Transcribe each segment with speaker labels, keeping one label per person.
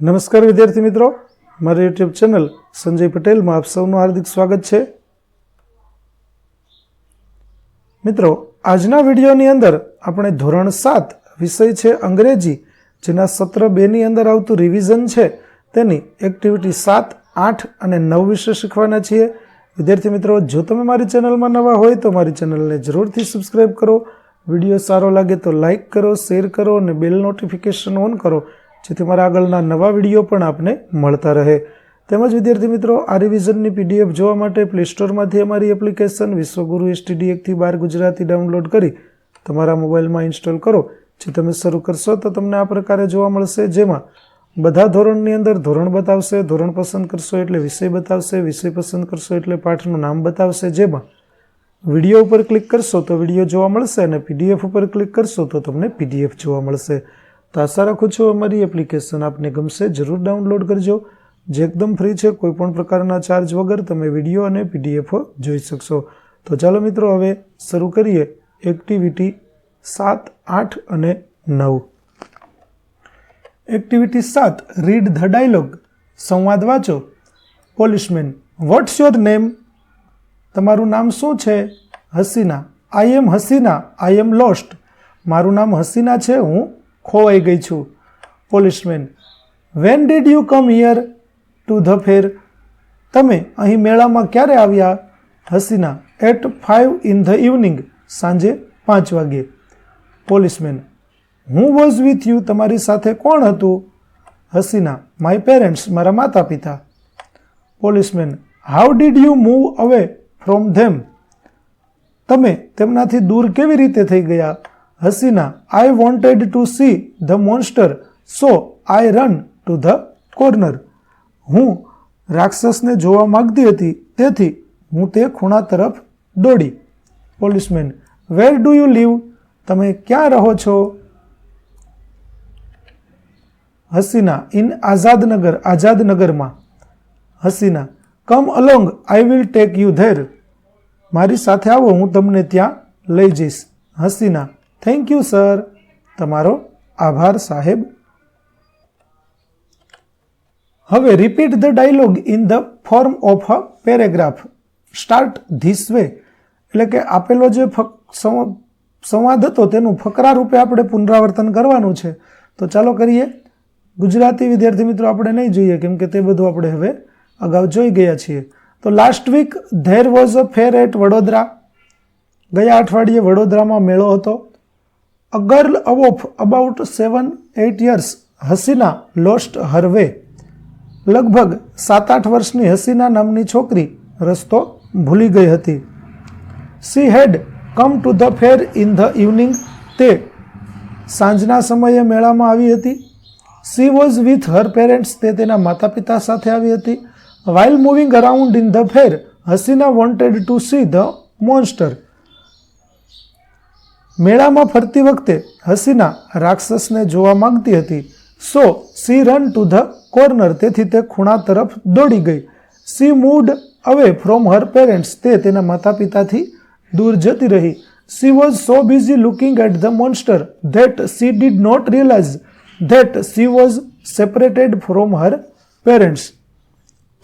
Speaker 1: નમસ્કાર વિદ્યાર્થી મિત્રો. મારી યુટ્યુબ ચેનલ સંજય પટેલમાં આપ સૌનું હાર્દિક સ્વાગત છે. મિત્રો, આજના વિડીયોની અંદર આપણે ધોરણ સાત વિષય છે અંગ્રેજી, જેના સત્ર બેની અંદર આવતું રિવિઝન છે. તેની એક્ટિવિટી સાત, આઠ અને નવ વિશે શીખવાના છીએ. વિદ્યાર્થી મિત્રો, જો તમે મારી ચેનલમાં નવા હોય તો મારી ચેનલને જરૂરથી સબસ્ક્રાઈબ કરો. વીડિયો સારો લાગે તો લાઇક કરો શેર કરો અને બેલ નોટિફિકેશન ઓન કરો. જેથી મારા આગળના નવા વીડિયો પણ આપને મળતા રહે. તેમજ વિદ્યાર્થી મિત્રો, આ રિવિઝનની પીડીએફ જોવા માટે પ્લે સ્ટોરમાંથી અમારી એપ્લિકેશન વિશ્વગુરુ એસટીડી એકથી બાર ગુજરાતી ડાઉનલોડ કરી તમારા મોબાઈલમાં ઇન્સ્ટોલ કરો. જે તમે શરૂ કરશો તો તમને આ પ્રકારે જોવા મળશે. જેમાં બધા ધોરણની અંદર ધોરણ બતાવશે, ધોરણ પસંદ કરશો એટલે વિષય બતાવશે, વિષય પસંદ કરશો એટલે પાઠનું નામ બતાવશે. જેમાં વીડિયો ઉપર ક્લિક કરશો તો વીડિયો જોવા મળશે અને પીડીએફ ઉપર ક્લિક કરશો તો તમને પીડીએફ જોવા મળશે. તો રાખું છું અમારી એપ્લિકેશન આપને ગમશે, જરૂર ડાઉનલોડ કરજો. જે એકદમ ફ્રી છે કોઈ પણ પ્રકારના ચાર્જ વગર તમે વીડિયો અને પીડીએફ જોઈ શકશો. તો ચાલો મિત્રો, હવે શરૂ કરીએ. એક્ટિવિટી સાત, આઠ અને નવ. એક્ટિવિટી સાત રીડ ધ ડાયલોગ સંવાદ વાંચો. પોલિશમેન વોટ્સ યોર નેમ તમારું નામ શું છે? Haseena. I am Haseena. I am lost મારું નામ હસીના છે, હું ખોવાઈ ગઈ છું, policeman. When did you come here to the fair તમે અહીં મેળામાં ક્યારે આવ્યા? Hasina at five in the evening સાંજે પાંચ વાગ્યે policeman, who was with you તમારી સાથે કોણ હતું? હસીના માય પેરેન્ટ્સ મારા માતા પિતા policeman how did you move away from them તમે તેમનાથી દૂર કેવી રીતે થઈ ગયા? Hasina I wanted to see the monster so I run to the corner હું રાક્ષસને જોવા માગતી હતી, તેથી હું તે ખૂણા તરફ દોડી. Policeman where do you live તમે ક્યાં રહો છો? Hasina in Azadnagar, આઝાદનગરમાં. Hasina come along I will take you there મારી સાથે આવો, હું તમને ત્યાં લઈ જઈશ. હસીના થેન્ક યુ સર તમારો આભાર, સાહેબ. હવે repeat the dialogue in the form of a paragraph start this way એટલે કે આપેલો જે સંવાદ હતો તેનું ફકરા રૂપે આપણે પુનરાવર્તન કરવાનું છે. તો ચાલો કરીએ. ગુજરાતી વિદ્યાર્થી મિત્રો, આપણે નહીં જોઈએ, કેમ કે તે બધું આપણે હવે અગાઉ જોઈ ગયા છીએ. તો last week there was a fair at Vadodara ગયા અઠવાડિયે વડોદરામાં મેળો હતો. A girl of about seven eight years Hasina lost her way લગભગ સાત, આઠ વર્ષની હસીના નામની છોકરી રસ્તો ભૂલી ગઈ હતી. She had come to the fair in the evening તે સાંજના સમયે મેળામાં આવી હતી. She was with her parents તે તેના માતા પિતા સાથે આવી હતી. While moving around in the fair Hasina wanted to see the monster મેળામાં ફરતી વખતે હસીના રાક્ષસને જોવા માંગતી હતી. So she run to the corner. તેથી તે ખૂણા તરફ દોડી ગઈ. She moved away from her parents. તે તેના માતા પિતાથી દૂર જતી રહી. She was so busy looking at the monster that she did not realise that she was separated from her parents.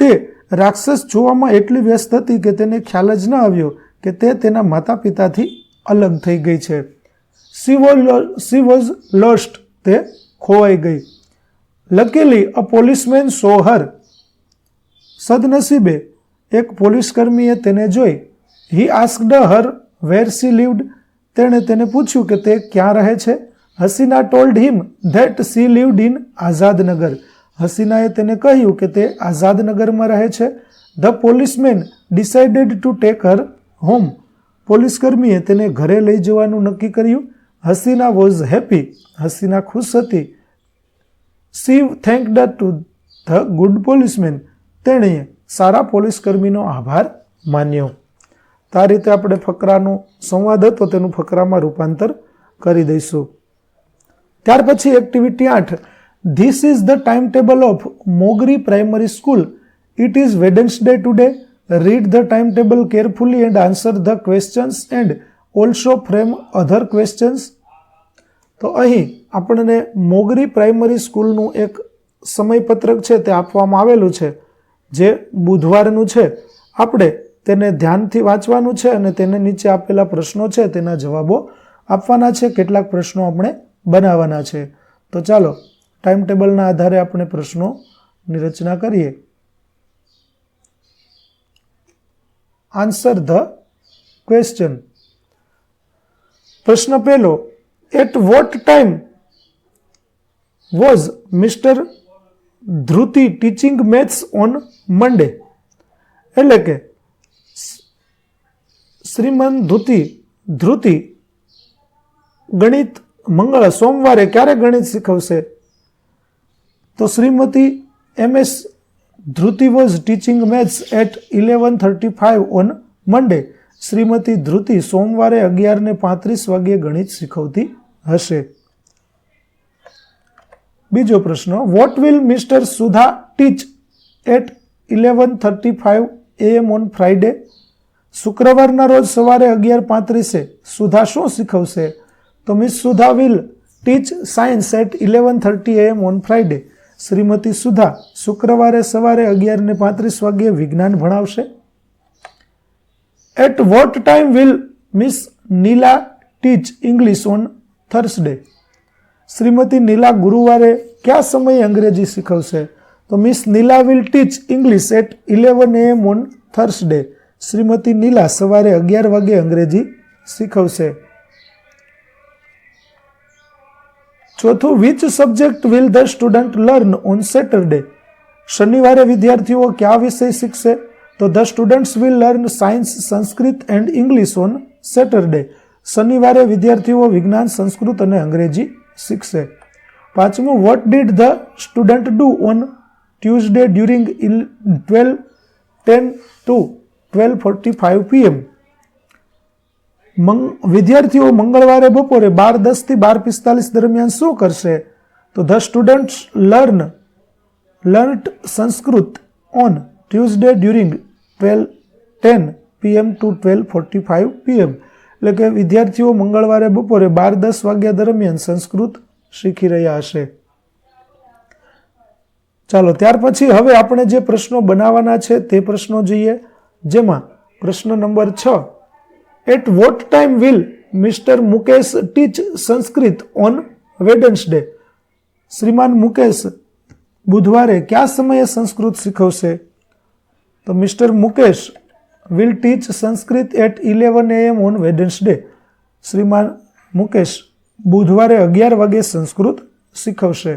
Speaker 1: તે રાક્ષસ જોવામાં એટલી વ્યસ્ત હતી કે તેને ખ્યાલ જ ન આવ્યો કે તે તેના માતા પિતાથી અલગ થઈ ગઈ છે. She was she was lost તે ખોવાઈ ગઈ. લકીલી અ પોલીસમેન સોહર સદનસીબે, એક પોલીસ કર્મીએ તેને જોઈ. He asked her where she lived તેણે તેને પૂછ્યું કે તે ક્યાં રહે છે? Hasina told him that she lived in Azadnagar. હસીનાએ તેને કહ્યું કે તે આઝાદનગરમાં રહે છે. The policeman decided to take her home police કર્મીએ તેને ઘરે લઈ જવાનું નક્કી કર્યું. હસીના વોઝ હેપી હસીના ખુશ હતી. She thanked to the good policeman તેણે સારા પોલીસકર્મીનો આભાર માન્યો. તો આ રીતે આપણે ફકરાનો સંવાદ હતો, તેનું ફકરામાં રૂપાંતર કરી દઈશું. ત્યાર પછી એક્ટિવિટી આઠ. This is the time table of Mogri primary school it is Wednesday today read the time table carefully and answer the questions and also frame other questions તો અહીં આપણને મોગરી પ્રાઇમરી સ્કૂલનું એક સમયપત્રક છે તે આપવામાં આવેલું છે, જે બુધવારનું છે. આપણે તેને ધ્યાનથી વાંચવાનું છે અને તેને નીચે આપેલા પ્રશ્નો છે તેના જવાબો આપવાના છે. કેટલાક પ્રશ્નો આપણે બનાવવાના છે. તો ચાલો ટાઈમ ટેબલના આધારે આપણે પ્રશ્નોની રચના કરીએ. Answer the question. પ્રશ્ન પહેલો at what time was mister Dhruti teaching maths on Monday એટલે કે, શ્રીમન ધ્રુતિ ધ્રુતિ, ગણિત મંગળ સોમવારે ક્યારે ગણિત શીખવશે? તો Shrimati M S Dhruti was teaching maths at eleven thirty five on Monday Shrimati Dhruti સોમવારે અગિયારને પાંત્રીસ વાગ્યે ગણિત શીખવતી હશે. બીજો પ્રશ્ન what will mister Sudha teach at eleven thirty five AM on Friday શુક્રવારના રોજ સવારે અગિયાર પાંત્રીસે સુધા શું શીખવશે? તો miss Sudha will teach science at eleven thirty AM on Friday Shrimati Sudha શુક્રવારે સવારે અગિયાર ને પાંત્રીસ વાગ્યે વિજ્ઞાન ભણાવશે. At what time will miss Nila teach English on Thursday Shrimati Nila ગુરુવારે કયા સમયે અંગ્રેજી શીખવશે? તો miss Nila will teach English at eleven AM on Thursday Shrimati Nila સવારે અગિયાર વાગે અંગ્રેજી શીખવશે. ચોથું which subject will the student learn on Saturday શનિવારે વિદ્યાર્થીઓ કયા વિષય શીખશે? તો the students will learn science Sanskrit and English on Saturday શનિવારે વિદ્યાર્થીઓ વિજ્ઞાન, સંસ્કૃત અને અંગ્રેજી શીખશે. પાંચમું what did the student do on Tuesday during ઇલ twelve ten to twelve forty five PM વિદ્યાર્થીઓ મંગળવારે બપોરે બાર દસથી બાર પિસ્તાલીસ દરમિયાન શું કરશે? તો the students learn, learnt Sanskrit on Tuesday during twelve ten PM to twelve forty five PM. એટલે કે વિદ્યાર્થીઓ મંગળવારે બપોરે બાર દસ વાગ્યા દરમિયાન સંસ્કૃત શીખી રહ્યા હશે. ચાલો, ત્યાર પછી હવે આપણે જે પ્રશ્નો બનાવવાના છે તે પ્રશ્નો જોઈએ, જેમાં પ્રશ્ન નંબર છ at what time will mister Mukesh teach Sanskrit on Wednesday શ્રીમાન મુકેશ બુધવારે કયા સમયે સંસ્કૃત શીખવશે તો mister Mukesh will teach Sanskrit at eleven AM on Wednesday શ્રીમાન મુકેશ બુધવારે અગિયાર વાગે સંસ્કૃત શીખવશે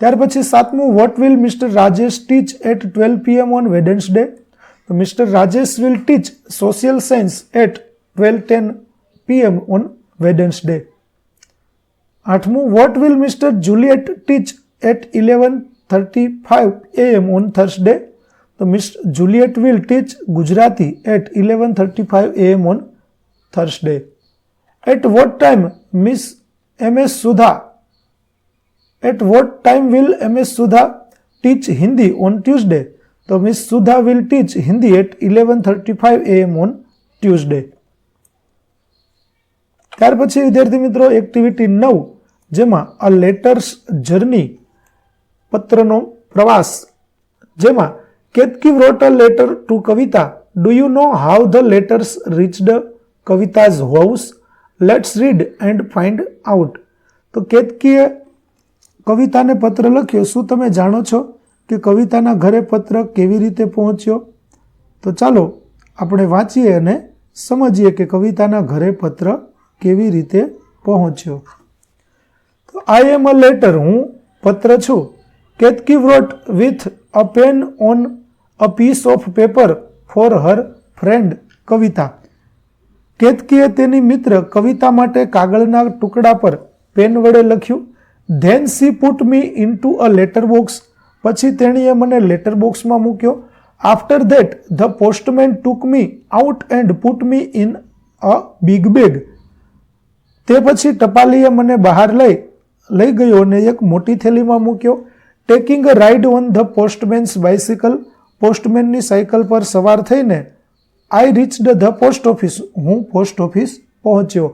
Speaker 1: ત્યાર પછી સાતમું what will mister Rajesh teach at twelve PM on Wednesday તો mister Rajesh will teach social science at twelve ten PM on Wednesday આઠમું what will mister Juliet teach at eleven thirty five AM on Thursday તો miss Juliet will teach Gujarati at eleven thirty five AM on Thursday at what time miss M S Sudha at what time will M S Sudha teach Hindi on Tuesday તો miss Sudha will teach Hindi at eleven thirty five AM on Tuesday ત્યાર પછી, વિદ્યાર્થી મિત્રો activity નવ, જેમાં અ letters journey પત્રનો પ્રવાસ, જેમાં Ketki wrote a letter to Kavita do you know how the letters reached Kavita's house let's read and find out તો કેતકીએ કવિતાને પત્ર લખ્યો. શું તમે જાણો છો કે કવિતાના ઘરે પત્ર કેવી રીતે પહોંચ્યો? તો ચાલો, આપણે વાંચીએ અને સમજીએ કે કવિતાના ઘરે પત્ર કેવી રીતે પહોંચ્યો? તો આઈ એમ અ લેટર હું પત્ર છું. Ketki wrote with a pen on a piece of paper for her friend Kavita. કેતકીએ તેની મિત્ર કવિતા માટે કાગળના ટુકડા પર પેન વડે લખ્યું. Then she put me into a letter box પછી તેણીએ મને લેટર બોક્સમાં મૂક્યો. After that the postman took me out and put me in a big bag તે પછી ટપાલીએ મને બહાર લઈ લઈ ગયો અને એક મોટી થેલીમાં મૂક્યો. Taking a ride on the postman's bicycle પોસ્ટમેનની cycle પર સવાર થઈને I reached the post office હું પોસ્ટ ઓફિસ પહોંચ્યો.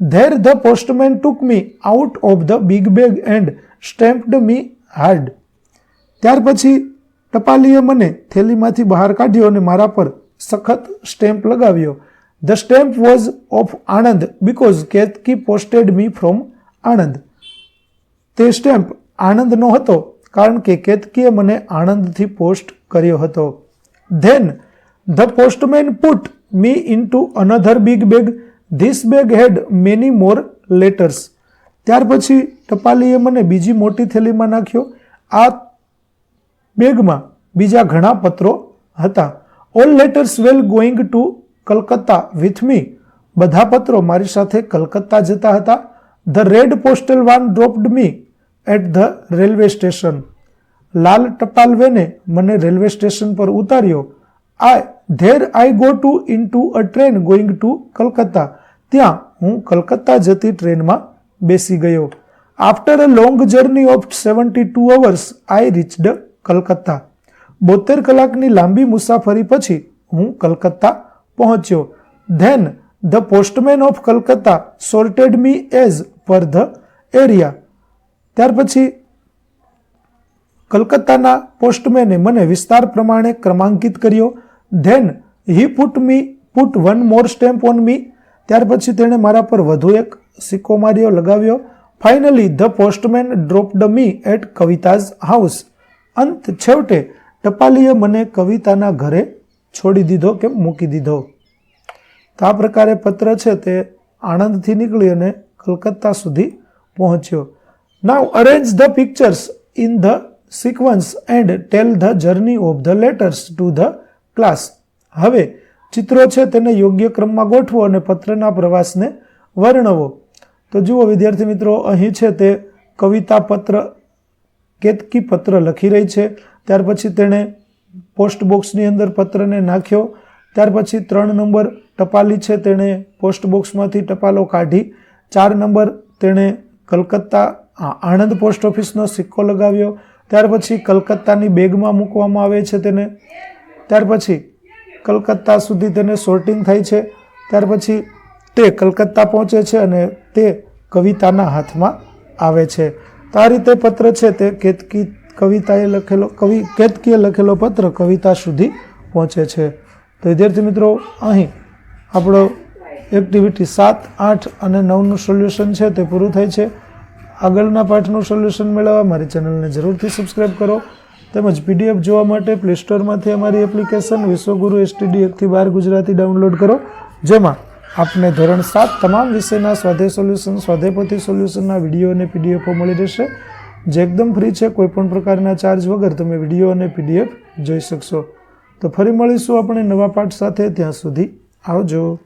Speaker 1: There the postman took me out of the big bag and stamped me hard ત્યાર પછી ટપાલીએ મને થેલીમાંથી બહાર કાઢ્યો અને મારા પર સખત સ્ટેમ્પ લગાવ્યો. The stamp was of Anand because Ketki posted me from Anand તે સ્ટેમ્પ આણંદનો હતો કારણ કે કેતકીએ મને આણંદથી પોસ્ટ કર્યો હતો. Then the postman put me into another big bag this bag had many more letters ત્યાર પછી ટપાલીએ મને બીજી મોટી થેલીમાં નાખ્યો. આ બેગમાં બીજા ઘણા પત્રો હતા. All letters were going to Calcutta with me બધા પત્રો મારી સાથે કલકત્તા જતા હતા. The red postal van dropped me at the railway station લાલ ટપાલ વેને મને રેલવે સ્ટેશન પર ઉતાર્યો. આ there I go to into a train going to Calcutta. ત્યાં હું કલકત્તા જતી ટ્રેનમાં બેસી ગયો. After a long journey of seventy two hours I reached Calcutta. બોતેર કલાકની લાંબી મુસાફરી પછી હું કલકત્તા પહોંચ્યો. Then the postman of Calcutta sorted me as per the area ત્યાર પછી, કલકત્તાના પોસ્ટમેને મને વિસ્તાર પ્રમાણે ક્રમાંકિત કર્યો. Then he put me put one more stamp on me ત્યાર પછી તેણે મારા પર વધુ એક સિક્કો માર્યો, લગાવ્યો. Finally the postman dropped me at Kavita's house અંત છેવટે, ટપાલીએ મને કવિતાના ઘરે છોડી દીધો કે મૂકી દીધો? તો આ પ્રકારે પત્ર છે તે આણંદથી નીકળી અને કલકત્તા સુધી પહોંચ્યો. Now arrange the pictures in the sequence and tell the journey of the letters to the class હવે ચિત્રો છે તેને યોગ્ય ક્રમમાં ગોઠવો અને પત્રના પ્રવાસને વર્ણવો. તો જુઓ વિદ્યાર્થી મિત્રો, અહીં છે તે કવિતા પત્ર, કેતકી પત્ર લખી રહી છે. ત્યાર પછી તેણે પોસ્ટ બોક્સની અંદર પત્રને નાખ્યો. ત્યાર પછી ત્રણ નંબર ટપાલી છે તેણે પોસ્ટ બોક્સમાંથી ટપાલો કાઢી. ચાર નંબર તેણે કલકત્તા આણંદ પોસ્ટ ઓફિસનો સિક્કો લગાવ્યો. ત્યાર પછી કલકત્તાની બેગમાં મૂકવામાં આવે છે તેને. ત્યાર પછી કલકત્તા સુધી તેને સોર્ટિંગ થાય છે. ત્યાર પછી તે કલકત્તા પહોંચે છે અને તે કવિતાના હાથમાં આવે છે. તો આ રીતે પત્ર છે તે કેતકી કવિતાએ લખેલો, કવિ, કેતકીએ લખેલો પત્ર કવિતા સુધી પહોંચે છે. તો વિદ્યાર્થી મિત્રો, અહીં આપણો એક્ટિવિટી સાત, આઠ અને નવનું સોલ્યુશન છે તે પૂરું થાય છે. આગળના પાઠનું સોલ્યુશન મેળવવા મારી ચેનલને જરૂરથી સબસ્ક્રાઈબ કરો. તેમજ પીડીએફ જોવા માટે પ્લે સ્ટોરમાંથી અમારી એપ્લિકેશન વિશ્વગુરુ એસટીડી એકથી બાર ગુજરાતી ડાઉનલોડ કરો. જેમાં આપને ધોરણ સાત તમામ વિષયના સ્વાધ્યાય સોલ્યુશન સ્વાધ્યાયપોથી સોલ્યુશનના વીડિયો અને પીડીએફો મળી રહેશે. જે એકદમ ફ્રી છે, કોઈપણ પ્રકારના ચાર્જ વગર તમે વીડિયો અને પીડીએફ જોઈ શકશો. તો ફરી મળીશું આપણે નવા પાઠ સાથે, ત્યાં સુધી આવજો.